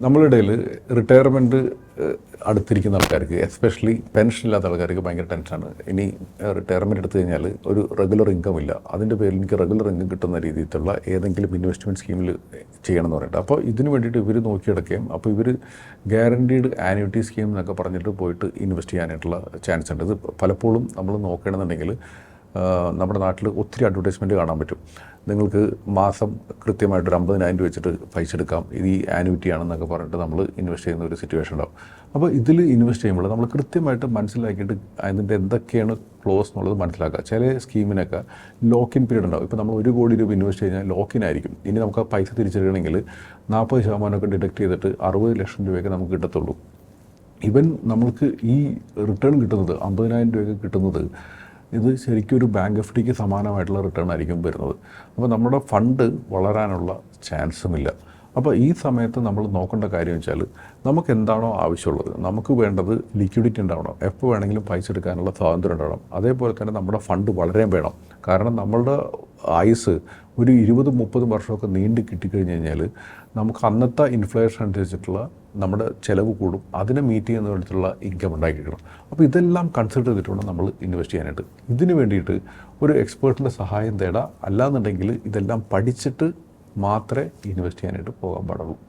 നമ്മളുടെ റിട്ടയർമെന്റ് അടുത്തിരിക്കുന്ന ആൾക്കാർക്ക് എസ്പെഷ്യലി പെൻഷൻ ഇല്ലാത്ത ആൾക്കാർക്ക് ഭയങ്കര ടെൻഷനാണ് ഇനി റിട്ടയർമെന്റ് എടുത്തു കഴിഞ്ഞാൽ ഒരു റെഗുലർ ഇൻകം ഇല്ല. അതിന്റെ പേരിൽ എനിക്ക് റെഗുലർ ഇൻകം കിട്ടുന്ന രീതിയിലുള്ള ഏതെങ്കിലും ഇൻവെസ്റ്റ്മെന്റ് സ്കീമിൽ ചെയ്യണം എന്ന് പറഞ്ഞിട്ട്. അപ്പോൾ ഇതിന് വേണ്ടിയിട്ട് ഇവർ നോക്കിയെടുക്കുകയും അപ്പോൾ ഇവർ ഗ്യാരണ്ടീഡ് ആനുവിറ്റി സ്കീം എന്നൊക്കെ പറഞ്ഞിട്ട് പോയിട്ട് ഇൻവെസ്റ്റ് ചെയ്യാനായിട്ടുള്ള ചാൻസ് ഉണ്ട്. ഇത് പലപ്പോഴും നമ്മൾ നോക്കുകയാണെന്നുണ്ടെങ്കിൽ ആ, നമ്മുടെ നാട്ടിൽ ഒത്തിരി അഡ്വർടൈസ്മെന്റ് കാണാൻ പറ്റും. നിങ്ങൾക്ക് മാസം കൃത്യമായിട്ട് ഒരു അമ്പതിനായിരം രൂപ വെച്ചിട്ട് പൈസ എടുക്കാം. ഇത് ഈ ആനുവിറ്റി ആണെന്നൊക്കെ പറഞ്ഞിട്ട് നമ്മൾ ഇൻവെസ്റ്റ് ചെയ്യുന്ന ഒരു സിറ്റുവേഷൻ ഉണ്ടാവും. അപ്പോൾ ഇതിൽ ഇൻവെസ്റ്റ് ചെയ്യുമ്പോൾ നമ്മൾ കൃത്യമായിട്ട് മനസ്സിലാക്കിയിട്ട് അതിന്റെ എന്തൊക്കെയാണ് ക്ലോസ് എന്നുള്ളത് മനസ്സിലാക്കുക. ചില സ്കീമിനൊക്കെ ലോക്കിൻ പീരീഡ് ഉണ്ടാവും. ഇപ്പോൾ നമ്മൾ ഒരു കോടി രൂപ ഇൻവെസ്റ്റ് ചെയ്താൽ ലോക്കിൻ ആയിരിക്കും. ഇനി നമുക്ക് ആ പൈസ തിരിച്ചെടുക്കണമെങ്കിൽ നാൽപ്പത് ശതമാനമൊക്കെ ഡിഡക്ട് ചെയ്തിട്ട് അറുപത് ലക്ഷം രൂപയൊക്കെ നമുക്ക് കിട്ടത്തുള്ളൂ. ഇവൻ നമ്മൾക്ക് ഈ റിട്ടേൺ കിട്ടുന്നത് അമ്പതിനായിരം രൂപയൊക്കെ കിട്ടുന്നത് ഇത് ശരിക്കും ഒരു ബാങ്ക് എഫ് ഡിക്ക് സമാനമായിട്ടുള്ള റിട്ടേൺ ആയിരിക്കും വരുന്നത്. അപ്പോൾ നമ്മുടെ ഫണ്ട് വളരാനുള്ള ചാൻസുമില്ല അപ്പോൾ ഈ സമയത്ത് നമ്മൾ നോക്കേണ്ട കാര്യം വെച്ചാൽ നമുക്ക് എന്താണോ ആവശ്യമുള്ളത്. നമുക്ക് വേണ്ടത് ലിക്വിഡിറ്റി ഉണ്ടാവണം. എപ്പോൾ വേണമെങ്കിലും പൈസ എടുക്കാനുള്ള സ്വാതന്ത്ര്യം ഉണ്ടാവണം. അതേപോലെ തന്നെ നമ്മുടെ ഫണ്ട് വളരെ വേണം. കാരണം നമ്മളുടെ ആയുസ് ഒരു ഇരുപത് മുപ്പത് വർഷമൊക്കെ നീണ്ടു കിട്ടിക്കഴിഞ്ഞ് കഴിഞ്ഞാൽ നമുക്ക് അന്നത്തെ ഇൻഫ്ലേഷൻ അനുസരിച്ചിട്ടുള്ള നമ്മുടെ ചിലവ് കൂടും. അതിനെ മീറ്റ് ചെയ്യുന്ന വേണ്ടിയിട്ടുള്ള ഇൻകം ഉണ്ടാക്കിക്കണം അപ്പോൾ ഇതെല്ലാം കൺസിഡർ ചെയ്തിട്ട് വേണം നമ്മൾ ഇൻവെസ്റ്റ് ചെയ്യാനായിട്ട്. ഇതിന് വേണ്ടിയിട്ട് ഒരു എക്സ്പേർട്ടിന്റെ സഹായം തേടാം. അല്ലാന്നുണ്ടെങ്കിൽ ഇതെല്ലാം പഠിച്ചിട്ട് മാത്രമേ ഇൻവെസ്റ്റ് ചെയ്യാനായിട്ട് പോകാൻ പാടുള്ളൂ.